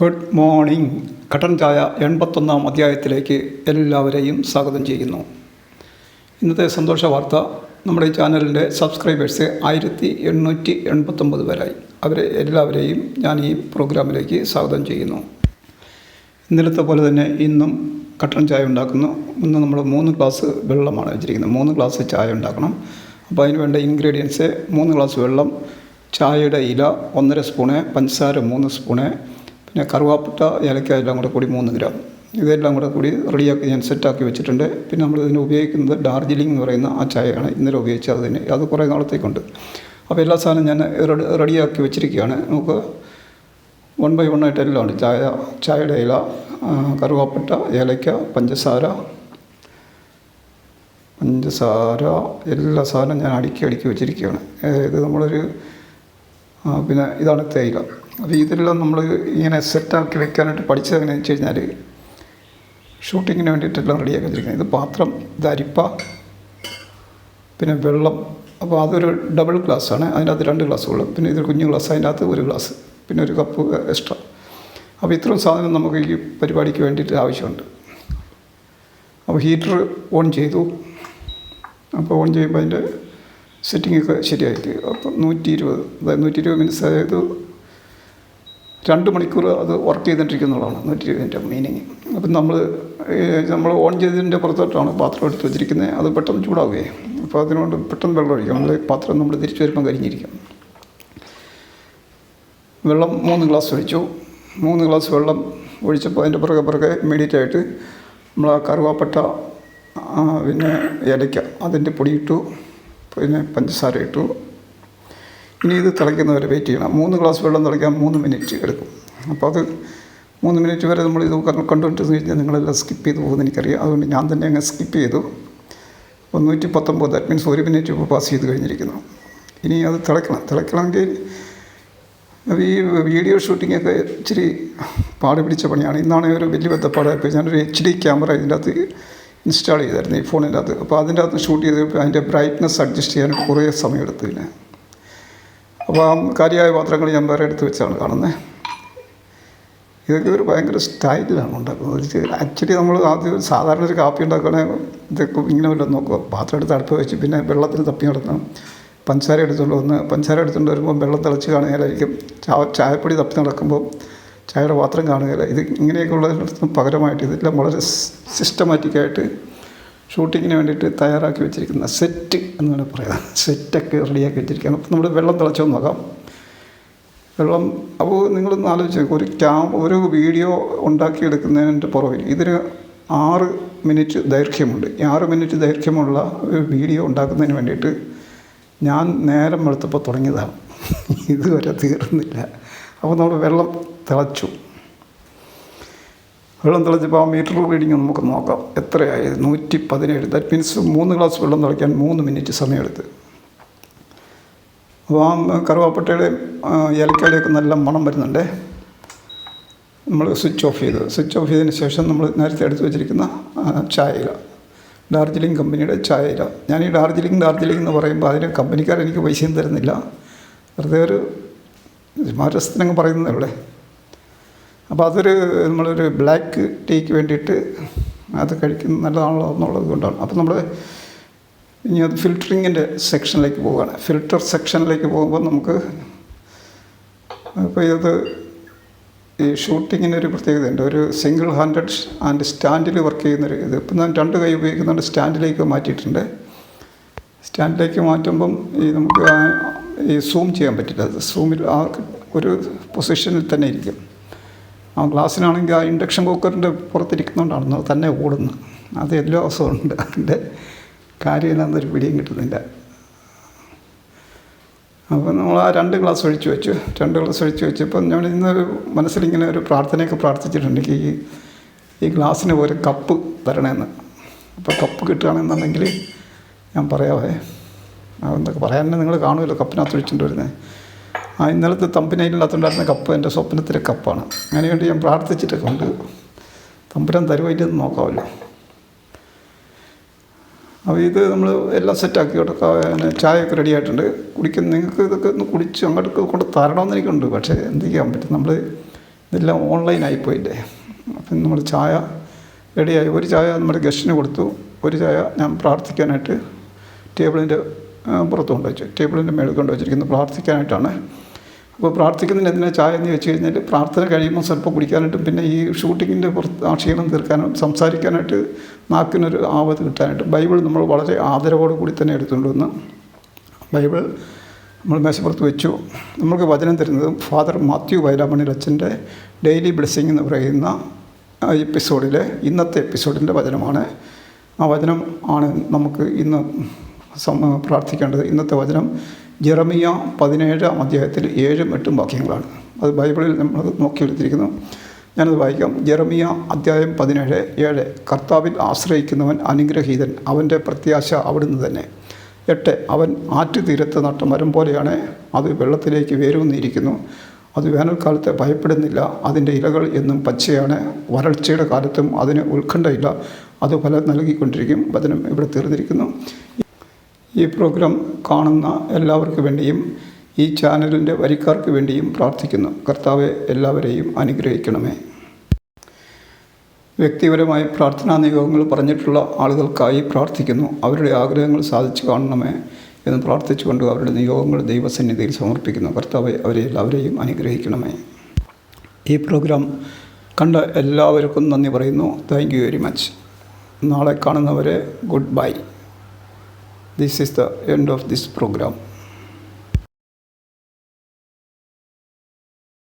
Good morning കട്ടൻ ചായ എൺപത്തൊന്നാം അധ്യായത്തിലേക്ക് എല്ലാവരെയും സ്വാഗതം ചെയ്യുന്നു. ഇന്നത്തെ സന്തോഷ വാർത്ത നമ്മുടെ ഈ ചാനലിന്റെ സബ്സ്ക്രൈബേഴ്സ് ആയിരത്തി എണ്ണൂറ്റി എൺപത്തൊമ്പത് വരായി അവരെ എല്ലാവരെയും ഞാൻ ഈ പ്രോഗ്രാമിലേക്ക് സ്വാഗതം ചെയ്യുന്നു. ഇന്നലത്തെ പോലെ തന്നെ ഇന്നും കട്ടൻ ചായ ഉണ്ടാക്കുന്നു. ഇന്ന് നമ്മൾ മൂന്ന് ഗ്ലാസ് വെള്ളമാണ് വെച്ചിരിക്കുന്നത്. മൂന്ന് ഗ്ലാസ് ചായ ഉണ്ടാക്കണം. അപ്പോൾ അതിന് വേണ്ട ഇൻഗ്രീഡിയൻസ് മൂന്ന് ഗ്ലാസ് വെള്ളം ചായയുടെ ഇല ഒന്നര സ്പൂണ് പഞ്ചസാര മൂന്ന് സ്പൂണ് പിന്നെ കറുവാപ്പട്ട ഏലക്ക എല്ലാം കൂടെ കൂടി മൂന്ന് ഗ്രാം. ഇതെല്ലാം കൂടെ കൂടി റെഡിയാക്കി ഞാൻ സെറ്റാക്കി വെച്ചിട്ടുണ്ട്. പിന്നെ നമ്മൾ ഇതിന് ഉപയോഗിക്കുന്നത് ഡാർജിലിംഗ് എന്ന് പറയുന്ന ആ ചായയാണ് ഇന്നലെ ഉപയോഗിച്ചത് അതിന്. അത് കുറേ നാളത്തേക്കുണ്ട്. അപ്പോൾ എല്ലാ സാധനവും ഞാൻ റെഡി റെഡിയാക്കി വെച്ചിരിക്കുകയാണ്. നമുക്ക് വൺ ബൈ വൺ ആയിട്ട് എല്ലാം ഉണ്ട് ചായ ചായയുടെ ഇല കറുവാപ്പട്ട ഏലക്ക പഞ്ചസാര പഞ്ചസാര എല്ലാ സാധനവും ഞാൻ അടുക്കി അടുക്കി വെച്ചിരിക്കുകയാണ്. ഇത് നമ്മളൊരു പിന്നെ ഇതാണ് തേയില. ഇതെല്ലാം നമ്മൾ ഇങ്ങനെ സെറ്റാക്കി വെക്കാനായിട്ട് പഠിച്ചത് എങ്ങനെയാണെന്ന് വെച്ച് കഴിഞ്ഞാൽ ഷൂട്ടിങ്ങിന് വേണ്ടിയിട്ടെല്ലാം റെഡിയാക്കി വെച്ചിരിക്കുന്നത്. ഇത് പാത്രം ഇത് അരിപ്പ പിന്നെ വെള്ളം. അപ്പോൾ അതൊരു ഡബിൾ ഗ്ലാസ്സാണ് അതിനകത്ത് രണ്ട് ഗ്ലാസ് വെള്ളം പിന്നെ ഇതൊരു കുഞ്ഞു ഗ്ലാസ് അതിനകത്ത് ഒരു ഗ്ലാസ് പിന്നെ ഒരു കപ്പ് എക്സ്ട്രാ അപ്പോൾ ഇത്രയും സാധനം നമുക്ക് ഈ പരിപാടിക്ക് വേണ്ടിയിട്ട് ആവശ്യമുണ്ട്. അപ്പോൾ ഹീറ്റർ ഓൺ ചെയ്തു. അപ്പോൾ ഓൺ ചെയ്യുമ്പോൾ അതിന്റെ സെറ്റിംഗ് ഒക്കെ ശരിയായിട്ട് അപ്പോൾ നൂറ്റി ഇരുപത് അതായത് നൂറ്റി ഇരുപത് മിനിറ്റ്സ് അതായത് രണ്ട് മണിക്കൂർ അത് വർക്ക് ചെയ്തിട്ടിരിക്കുന്നതാണ് നൂറ്റി ഇരുപതിന്റെ മീനിങ് അപ്പം നമ്മൾ നമ്മൾ ഓൺ ചെയ്തതിന്റെ പുറത്തോട്ടാണ് പാത്രം എടുത്ത് വെച്ചിരിക്കുന്നത്. അത് പെട്ടെന്ന് ചൂടാവുകയെ. അപ്പോൾ അതിനോട് പെട്ടെന്ന് വെള്ളം ഒഴിക്കും. നമ്മൾ പാത്രം നമ്മൾ തിരിച്ചു വരുമ്പോൾ കരിഞ്ഞിരിക്കും. വെള്ളം മൂന്ന് ഗ്ലാസ് ഒഴിച്ചു. മൂന്ന് ഗ്ലാസ് വെള്ളം ഒഴിച്ചപ്പോൾ അതിന്റെ പുറകെ പുറകെ ഇമ്മീഡിയറ്റ് ആയിട്ട് നമ്മൾ ആ കറുവാപ്പട്ട പിന്നെ ഏലയ്ക്ക അതിന്റെ പൊടിയിട്ടു പിന്നെ പഞ്ചസാര ഇട്ടു. ഇനി ഇത് തിളയ്ക്കുന്നവരെ വെയിറ്റ് ചെയ്യണം. മൂന്ന് ഗ്ലാസ് വെള്ളം തിളയ്ക്കാൻ മൂന്ന് മിനിറ്റ് എടുക്കും. അപ്പോൾ അത് മൂന്ന് മിനിറ്റ് വരെ നമ്മൾ ഇത് കണ്ടു- കണ്ടുകൊണ്ടിരുന്ന് കഴിഞ്ഞാൽ നിങ്ങളെല്ലാം സ്കിപ്പ് ചെയ്ത് പോകുമെന്ന് എനിക്കറിയാം. അതുകൊണ്ട് ഞാൻ തന്നെ അങ്ങ് സ്കിപ്പ് ചെയ്തു. ഒന്നൂറ്റി നൂറ്റി പത്തൊമ്പത് ദാറ്റ് മീൻസ് ഒരു മിനിറ്റ് ഇപ്പോൾ പാസ് ചെയ്ത് കഴിഞ്ഞിരിക്കുന്നു. ഇനി അത് തിളയ്ക്കണം. തിളയ്ക്കണമെങ്കിൽ ഈ വീഡിയോ ഷൂട്ടിങ്ങൊക്കെ ഇച്ചിരി പാട് പിടിച്ച പണിയാണ്. ഇന്നാണ് ഒരു വലിയ ബന്ധപ്പാടായപ്പോൾ ഞാനൊരു എച്ച് ഡി ക്യാമറ ഇതിന്റെ അകത്ത് ഇൻസ്റ്റാൾ ചെയ്തായിരുന്നു ഈ ഫോണിന്റെ അകത്ത്. അപ്പോൾ അതിന്റെ അകത്ത് ഷൂട്ട് ചെയ്തപ്പോൾ അതിന്റെ ബ്രൈറ്റ്നസ് അഡ്ജസ്റ്റ് ചെയ്യാൻ കുറേ സമയം എടുത്തു പിന്നെ അപ്പോൾ ആ കാര്യമായ പാത്രങ്ങൾ ഞാൻ വേറെ എടുത്ത് വെച്ചാണ് കാണുന്നത് ഇതൊക്കെ ഒരു ഭയങ്കര സ്റ്റൈലിലാണ് ഉണ്ടാക്കുന്നത്. ആക്ച്വലി നമ്മൾ ആദ്യം സാധാരണ ഒരു കാപ്പി ഉണ്ടാക്കുകയാണെങ്കിൽ ഇതൊക്കെ ഇങ്ങനെ വല്ലതും നോക്കുക. പാത്രം എടുത്ത് അടുപ്പ് വെച്ച് പിന്നെ വെള്ളത്തിന് തപ്പി നടക്കണം. പഞ്ചസാര എടുത്തുകൊണ്ട് വന്ന് പഞ്ചസാര എടുത്തുകൊണ്ട് വരുമ്പോൾ വെള്ളം തിളച്ച് കാണുകയായിരിക്കും ചായപ്പൊടി തപ്പി നടക്കുമ്പോൾ ചായയുടെ പാത്രം കാണുകയില്ല. ഇത് ഇങ്ങനെയൊക്കെ ഉള്ളതിനടുത്തും പകരമായിട്ട് ഇതെല്ലാം വളരെ സിസ്റ്റമാറ്റിക്കായിട്ട് ഷൂട്ടിങ്ങിന് വേണ്ടിയിട്ട് തയ്യാറാക്കി വെച്ചിരിക്കുന്ന സെറ്റ് എന്ന് വേണമെങ്കിൽ പറയാം സെറ്റൊക്കെ റെഡിയാക്കി വെച്ചിരിക്കുകയാണ്. അപ്പോൾ നമ്മൾ വെള്ളം തിളച്ചോ നോക്കാം. വെള്ളം അപ്പോൾ നിങ്ങളൊന്ന് ആലോചിച്ച് ഒരു ക്യാം ഒരു വീഡിയോ ഉണ്ടാക്കിയെടുക്കുന്നതിന്റെ പുറകിൽ ഇതിന് ആറ് മിനിറ്റ് ദൈർഘ്യമുണ്ട്. ഈ ആറ് മിനിറ്റ് ദൈർഘ്യമുള്ള ഒരു വീഡിയോ ഉണ്ടാക്കുന്നതിന് വേണ്ടിയിട്ട് ഞാൻ നേരം വെളുത്തപ്പോൾ തുടങ്ങിയതാണ്. ഇതുവരെ തീർന്നില്ല. അപ്പോൾ നമ്മൾ വെള്ളം തിളച്ചു. വെള്ളം തിളച്ചപ്പോൾ ആ മീറ്റർ റീഡിങ് നമുക്ക് നോക്കാം. എത്രയായി? നൂറ്റി പതിനേഴ് ദാറ്റ് മീൻസ് മൂന്ന് ഗ്ലാസ് വെള്ളം തിളയ്ക്കാൻ മൂന്ന് മിനിറ്റ് സമയമെടുത്ത്. അപ്പോൾ ആ കറുവാപ്പട്ടയുടെ ഏലക്കാടിയൊക്കെ നല്ല മണം വരുന്നുണ്ട്. നമ്മൾ സ്വിച്ച് ഓഫ് ചെയ്തു. സ്വിച്ച് ഓഫ് ചെയ്തതിന് ശേഷം നമ്മൾ നേരത്തെ എടുത്ത് വെച്ചിരിക്കുന്ന ചായയില. ഡാർജിലിംഗ് കമ്പനിയുടെ ചായയില. ഞാൻ ഈ ഡാർജിലിംഗ് ഡാർജിലിംഗ് എന്ന് പറയുമ്പോൾ അതിന് കമ്പനിക്കാർ എനിക്ക് പൈസയും തരുന്നില്ല. വെറുതെ ഒരു മാറ്റസ്ഥനങ്ങ് പറയുന്നതേ ഉള്ളേ. അപ്പോൾ അതൊരു നമ്മളൊരു ബ്ലാക്ക് ടീക്ക് വേണ്ടിയിട്ട് അത് കഴിക്കുന്നത് നല്ലതാണല്ലോ എന്നുള്ളത് കൊണ്ടാണ്. അപ്പോൾ നമ്മൾ ഇനി അത് ഫിൽറ്ററിങ്ങിന്റെ സെക്ഷനിലേക്ക് പോവുകയാണ്. ഫിൽറ്റർ സെക്ഷനിലേക്ക് പോകുമ്പോൾ നമുക്ക് ഇപ്പോൾ ഇത് ഈ ഷൂട്ടിങ്ങിന് ഒരു പ്രത്യേകതയുണ്ട്. ഒരു സിംഗിൾ ഹാൻഡഡ് ആൻഡ് സ്റ്റാൻഡിൽ വർക്ക് ചെയ്യുന്നൊരു ഇത്. ഇപ്പം ഞാൻ രണ്ട് കൈ ഉപയോഗിക്കുന്നുണ്ട്. സ്റ്റാൻഡിലേക്ക് മാറ്റിയിട്ടുണ്ട്. സ്റ്റാൻഡിലേക്ക് മാറ്റുമ്പം ഈ നമുക്ക് ഈ സൂം ചെയ്യാൻ പറ്റില്ല. സൂമിൽ ആ ഒരു പൊസിഷനിൽ തന്നെ ഇരിക്കും. ആ ഗ്ലാസ്സിനാണെങ്കിൽ ആ ഇൻഡക്ഷൻ കുക്കറിന്റെ പുറത്തിരിക്കുന്നതുകൊണ്ടാണ് തന്നെ ഓടുന്നത്. അത് എല്ലാ ദിവസവും ഉണ്ട്. അതിന്റെ കാര്യം എന്നാന്നൊരു പിടിയും കിട്ടുന്നില്ല. അപ്പോൾ നമ്മൾ ആ രണ്ട് ഗ്ലാസ് ഒഴിച്ചു വെച്ചു. രണ്ട് ഗ്ലാസ് ഒഴിച്ച് വെച്ചപ്പോൾ ഞാൻ ഇന്നൊരു മനസ്സിലിങ്ങനെ ഒരു പ്രാർത്ഥനയൊക്കെ പ്രാർത്ഥിച്ചിട്ടുണ്ട് ഈ ഈ ഗ്ലാസ്സിന് ഒരു കപ്പ് തരണമെന്ന് അപ്പോൾ കപ്പ് കിട്ടുകയാണെന്നുണ്ടെങ്കിൽ ഞാൻ പറയാവേ അതെന്തൊക്കെ പറയാൻ നിങ്ങൾ കാണുമല്ലോ കപ്പിനകത്ത് ഒഴിച്ചിട്ട് വരുന്നത്. ആ ഇന്നലത്തെ തമ്പനയിലിനകത്തുണ്ടായിരുന്ന കപ്പ് എന്റെ സ്വപ്നത്തിലെ കപ്പാണ് അതിനുവേണ്ടി ഞാൻ പ്രാർത്ഥിച്ചിട്ടൊക്കെ ഉണ്ട് തമ്പുരാൻ തരുവായിട്ടെന്ന് നോക്കാമല്ലോ അപ്പോൾ ഇത് നമ്മൾ എല്ലാം സെറ്റാക്കി കൊടുക്കാം. ചായയൊക്കെ റെഡി ആയിട്ടുണ്ട്. കുടിക്കുന്ന നിങ്ങൾക്ക് ഇതൊക്കെ ഒന്ന് കുടിച്ച് അങ്ങോട്ട് കൊണ്ട് തരണമെന്ന് എനിക്കുണ്ട്. പക്ഷേ എന്ത് ചെയ്യാൻ പറ്റും? നമ്മൾ ഇതെല്ലാം ഓൺലൈനായി പോയില്ലേ? അപ്പം നമ്മൾ ചായ റെഡിയായി ഒരു ചായ നമ്മുടെ ഗസ്റ്റിന് കൊടുത്തു. ഒരു ചായ ഞാൻ പ്രാർത്ഥിക്കാനായിട്ട് ടേബിളിന്റെ പുറത്ത് കൊണ്ട് വെച്ചു ടേബിളിന്റെ മേളിൽ കൊണ്ട് വെച്ചിരിക്കുന്നത് പ്രാർത്ഥിക്കാനായിട്ടാണ്. അപ്പോൾ പ്രാർത്ഥിക്കുന്നതിന് എന്തിനാ ചായ എന്ന് വെച്ച് കഴിഞ്ഞാൽ പ്രാർത്ഥന കഴിയുമ്പോൾ സ്വല്പം കുടിക്കാനായിട്ടും പിന്നെ ഈ ഷൂട്ടിങ്ങിന്റെ പുറത്ത് ആ ക്ഷീണം തീർക്കാനും സംസാരിക്കാനായിട്ട് നാക്കിനൊരു ആവത് കിട്ടാനായിട്ട് ബൈബിൾ നമ്മൾ വളരെ ആദരവോടു കൂടി തന്നെ എടുത്തുകൊണ്ട് വന്ന് ബൈബിൾ നമ്മൾ മേശപ്പുറത്ത് വെച്ചു. നമ്മൾക്ക് വചനം തരുന്നത് ഫാദർ മാത്യു വൈരാമണി അച്ഛന്റെ ഡെയിലി ബ്ലെസ്സിങ് എന്ന് പറയുന്ന എപ്പിസോഡിലെ ഇന്നത്തെ എപ്പിസോഡിന്റെ വചനമാണ്. ആ വചനം ആണ് നമുക്ക് ഇന്ന് പ്രാർത്ഥിക്കേണ്ടത്. ഇന്നത്തെ വചനം ജെറമിയ പതിനേഴാം അധ്യായത്തിൽ ഏഴും എട്ടും വാക്യങ്ങളാണ്. അത് ബൈബിളിൽ നമ്മൾ നോക്കിയെടുത്തിരിക്കുന്നു ഞാനത് വായിക്കാം. ജെറമിയ അധ്യായം പതിനേഴ് ഏഴ്. കർത്താവിൽ ആശ്രയിക്കുന്നവൻ അനുഗ്രഹീതൻ അവന്റെ പ്രത്യാശ അവിടുന്ന് തന്നെ. എട്ട്. അവൻ ആറ്റുതീരത്ത് നട്ട മരം പോലെയാണ്. അത് വെള്ളത്തിലേക്ക് വേരൂന്നിയിരിക്കുന്നു. അത് വേനൽക്കാലത്ത് ഭയപ്പെടുന്നില്ല. അതിന്റെ ഇലകൾ എന്നും പച്ചയാണ്. വരൾച്ചയുടെ കാലത്തും അതിന് ഉത്കണ്ഠയില്ല. അത് ഫലം നൽകിക്കൊണ്ടിരിക്കും. വചനം ഇവിടെ തീർന്നിരിക്കുന്നു. ഈ പ്രോഗ്രാം കാണുന്ന എല്ലാവർക്കു വേണ്ടിയും ഈ ചാനലിന്റെ വരിക്കാർക്ക് വേണ്ടിയും പ്രാർത്ഥിക്കുന്നു. കർത്താവെ എല്ലാവരെയും അനുഗ്രഹിക്കണമേ. വ്യക്തിപരമായി പ്രാർത്ഥനാ നിയോഗങ്ങൾ പറഞ്ഞിട്ടുള്ള ആളുകൾക്കായി പ്രാർത്ഥിക്കുന്നു. അവരുടെ ആഗ്രഹങ്ങൾ സാധിച്ചു കാണണമേ എന്ന് പ്രാർത്ഥിച്ചുകൊണ്ട് അവരുടെ നിയോഗങ്ങൾ ദൈവസന്നിധിയിൽ സമർപ്പിക്കുന്നു. കർത്താവെ അവരെ എല്ലാവരെയും അനുഗ്രഹിക്കണമേ. ഈ പ്രോഗ്രാം കണ്ട എല്ലാവർക്കും നന്ദി പറയുന്നു. താങ്ക് യു വെരി മച്ച് നാളെ കാണുന്നവരെ goodbye This is the end of this program.